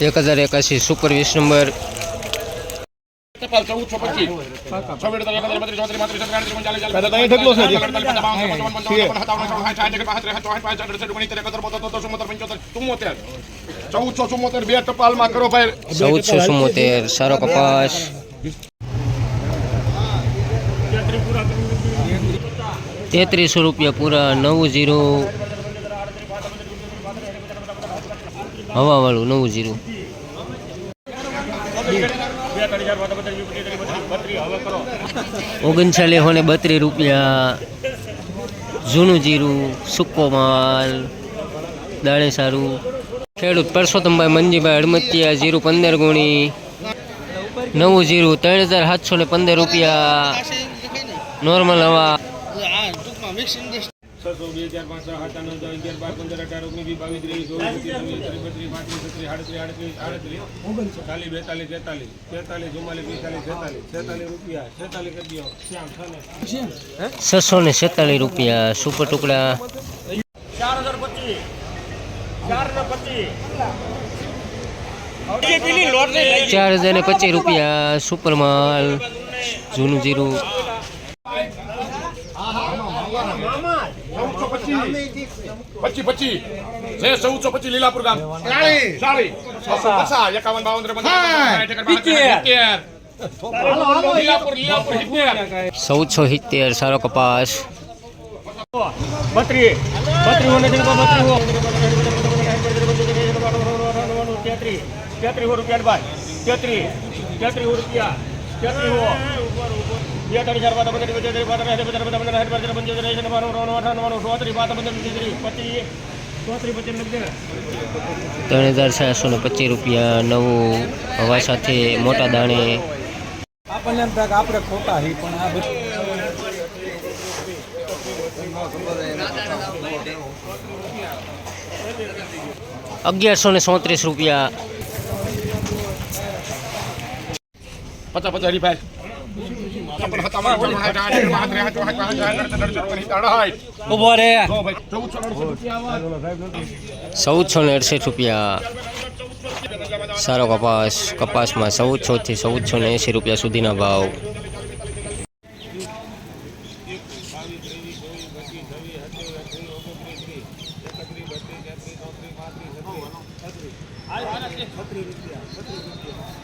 એક હજાર એકાસી સુપર વીસ નંબર ચૌદસો ચુમ્મોતેર સારો કપાસ. તેત્રીસો રૂપિયા પૂરા નવું જીરું. હવાવાળું નવું જીરું. ઓગણચાલીસો ને બત્રીસ રૂપિયા. જૂનું જીરું, સૂકો માલ દાણે સારું. ખેડૂત પરસોત્તમભાઈ મંજીભાઈ હડમતિયા જીરું પંદર ગુણી. નવું જીરું ત્રણ હજાર સાતસો ને પંદર રૂપિયા. નોર્મલ હવા. છસો બે ચાર પાંચ સાત આઠ નવ અગિયાર બાર પંદર અઢાર ઓગણીસ વીસ બાવીસ ત્રેવીસ ચોવીસ બત્રીસ પાંત્રીસ છત્રીસ આડત્રીસ આડત્રીસ આડત્રીસ ચાલીસ બેતાલીસ તેતાલીસ તેતાલીસ ચુમ્માલીસ પિસ્તાલીસ છેતાલીસ છેતાલીસ રૂપિયા છેતાલીસ કરી દો. શ્યામ છને છસો ને છેતાલીસ રૂપિયા સુપર ટુકડા. ચાર હજાર પચીસ ચાર ને પચીસ ચાર હજાર ને પચીસ રૂપિયા સુપર માલ જૂનું જીરું. પચીસ પચીસ પચીસ છે. ચૌદસો પચીસ લીલાપુર ગામ. ચાલી પચાસ. એકાવન બાવન ચૌદસો સિત્તેર સારો કપાસ. બત્રીસ. તેત્રીસ. તેત્રીસ રૂપિયા ભાઈ તેત્રીસ. તેત્રીસ રૂપિયા. તેત્રીસ ஏட்டடி சர்வாத பந்தரி விஜயதிரி பாதம் ஹரி பதர் பதம் ஹரி பதர் பஞ்ச ரேஷன் பாரம் ரோன வாட்டான் வானோ சோத்ரி பாதம் பந்தரி விஜயதிரி பத்தி સૌત્રી પચીસ ત્રણ હજાર છસો ને પચીસ રૂપિયા નવું હવા સાથે મોટા દાણે આપણને એમ થાય કે આપણે ખોટા હી પણ આ બધું અગિયારસો ને સોત્રીસ રૂપિયા પચાસ પચાસ હરીફાઈ ચૌદ છો ને અડસઠ રૂપિયા સારો કપાસ, કપાસમાં ચૌદ ચૌદસો થી ચૌદ ચૌદસો ને એંસી રૂપિયા સુધીના ભાવ. રૂપિયા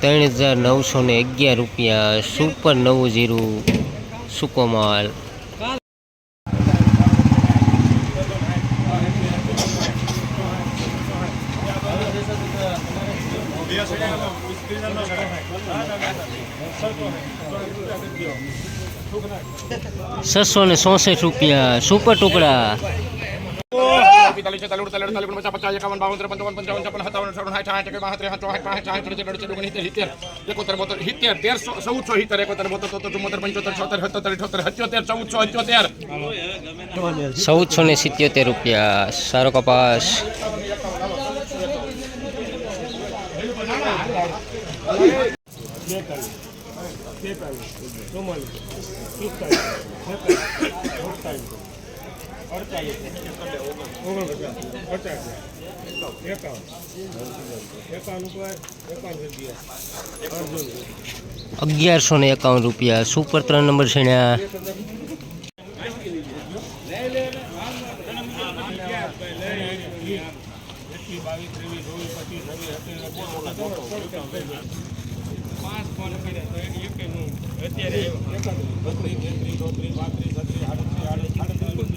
ત્રણ હજાર નવસો ને અગિયાર રૂપિયા સુપર નવું જીરું સૂકો માલ છસો ને ચોસઠ રૂપિયા સુપર ટુકડા. પિસ્તાલીસ છેતાલીસ અડતાલીસ અડતાલીસ પચાસ પચાસ એકાવન બાવન ત્રેપન ચોપન પંચાવન છપ્પન સત્તાવન અઠાવન સાઠ સાઠ એકવીસ બાસઠ ચોસઠ પાંસઠ સાઠ ત્રીસ અડસઠ ઓગણસિત્તેર સિત્તેર એકોતેર બોતેર સિત્તેર તેરસો ચૌદસો સિત્તેર એકોતેર બોતેર તોતેર ચુમ્મોતેર પંચોતેર છોતેર સત્તોતેર અઠ્યોતેર સત્યોતેર ચૌદસો અઠ્યોતેર ચૌદસો ને સારો કપાસ. અગિયારસો ને એકાવન રૂપિયા. સુપર ત્રણ નંબર છેણ્યા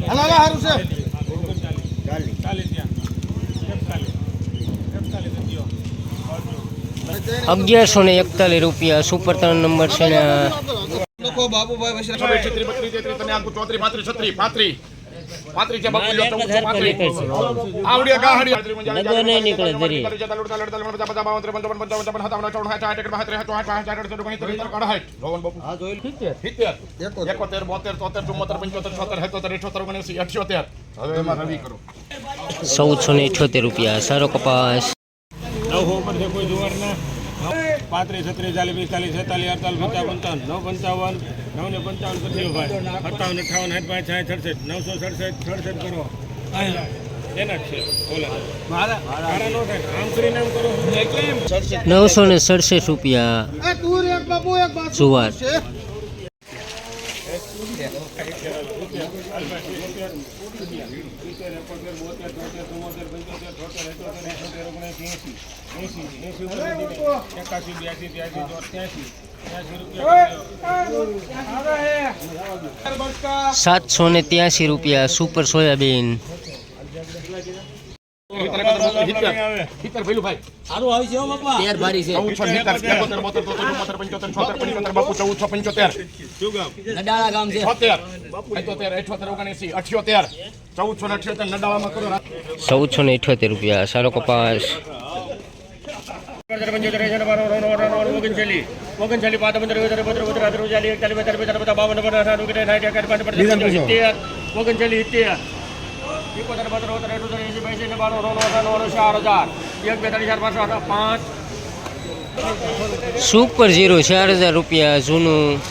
હાલો હાલો હારું છે. અગિયારસો ને એકતાલીસ રૂપિયા. સુપર ત્રણ નંબર છે ને બાબુભાઈ પાંત્રીસ છે બાપુ લ્યો, ચૌદસો પાંત્રીસ. આવડીએ ગાહડી. ડગો નહીં નીકળે દરી. એકોતેર બોતેર તોતેર ચુમ્મોતેર પંચોતેર છોતેર સત્તોતેર અઠ્યોતેર ઓગણસી અઠ્યોતેર હવે એમાં રવિ કરો ચૌદસો ને ઇઠ્યોતેર રૂપિયા સારો કપાસ નવ ઉપર છે કોઈ જોવાર ના પાંત્રીસ છત્રીસ ચાલીસ પિસ્તાલીસ છેતાલીસ અડતાલીસ પંચાવન પંચાવન નવ પંચાવન નવ ને પંચાવન પચીસ ભાઈ. અઠાવન અઠાવન સાઠ પાંચ સાઠ સડસઠ નવસો સડસઠ સડસઠ કરો. નવસો ને સડસઠ રૂપિયા જુવાર. એકાસી બ્યાસી સાતસો ને ત્યાસી રૂપિયા સુપર સોયાબીન. સિત્તેર પેલું ભાઈ સારું આવી છે બાપા ચૌદસો સિત્તેર એકોતેર બોતેર તોતેર ચુમ્મોતેર પંચોતેર છોતેર પંચોતેર બાપુ ચૌદસો નડાળા ગામ છે છોતેર અઠ્યોતેર અઠ્યોતેર ઓગણસી અઠ્યોતેર ચૌદસો ને અઠ્યોતેર નડાળામાં કરો ચૌદસો ને ઇઠ્યોતેર રૂપિયા સારો કપાસ ઓગણચાલીસ પાંચ પંદર પંદર પંદર પંદર ચાલીસ એકતાલીસ બેતાલીસ બાવન ઓગણચાલીસ એકોતેર બત્તેર અઠોતેર એંસી પૈસા ને બાણું નવ્વાણું નવ ચાર હજાર. એક બેતાલીસ ચાર પાંચસો પાંચ. સુપર ઝીરો ચાર હજાર રૂપિયા, જૂનું.